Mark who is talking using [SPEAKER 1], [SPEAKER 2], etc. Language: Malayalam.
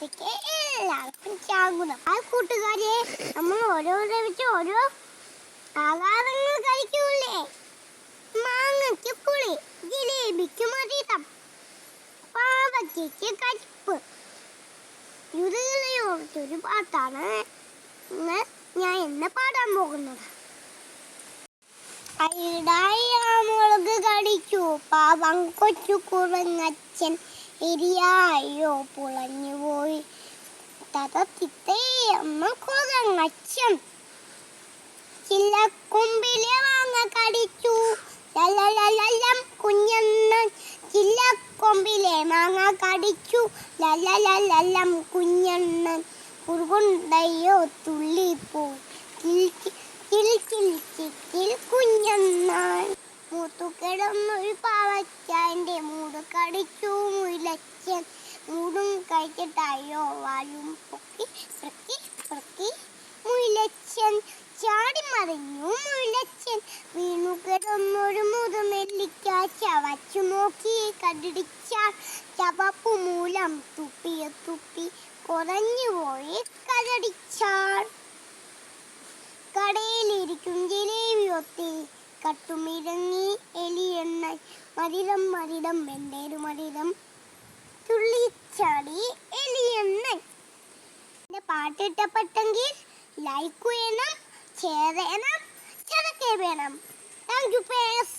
[SPEAKER 1] ലോകത്തേക്ക് എല്ലാവർക്കും ആ കൂട്ടുകാരെ നമ്മൾ ഓരോരോ വെച്ച് ഓരോ ആഹാരങ്ങൾ കഴിക്കൂലേ? മാങ്ങയ്ക്ക് പുളി ജിലേബിക്ക് മധുരം പാവയ്ക്ക് കയ്പ്പ് ഒരു പാട്ടാണ് ഞാൻ എന്നെ പാടാൻ പോകുന്നത്. മുളക് കടിച്ചു പാവം കൊച്ചു കുറങ്ങച്ചൻ എരിയായോ പുളഞ്ഞു പോയി. അമ്മ ചില്ലക്കൊമ്പിലെ മാങ്ങ കടിച്ചു. ലലലലലം ചില്ലക്കൊമ്പിലെ മാങ്ങ കടിച്ചു. ലലലലലം കുഞ്ഞണ്ണൻ കുറുകൊണ്ടയോ തുള്ളിപ്പോയി. കിൽ കിൽ പാവച്ചാന്റെ മൂട് കടിച്ചു. വായും പൊക്കി പൊക്കി പ്രക്കി മുയിലച്ചൻ ചാടി മറിഞ്ഞു. മുയിലച്ചൻ വീണു കിടന്നൊരു മുതുമെല്ലിക്ക ചവച്ചു നോക്കി കടിടിച്ച ചവപ്പു മൂലം തുപ്പിയ തുപ്പി കുറഞ്ഞു പോയി കരടിച്ചാൾ. കടയിലിരിക്കും ജിലേബി ഒത്തി കട്ടുമിരങ്ങി എലിയെണ്ണ മരിതം മരിതം വെന്തേരു മരിതം തുള്ളിച്ചാടി എലിയെന്ന്. എന്റെ പാട്ട് ഇഷ്ടപ്പെട്ടെങ്കിൽ ലൈക്ക് ചെയ്യണം ഷെയർ ചെയ്യണം ചതക്കേ വേണം. Thank you pace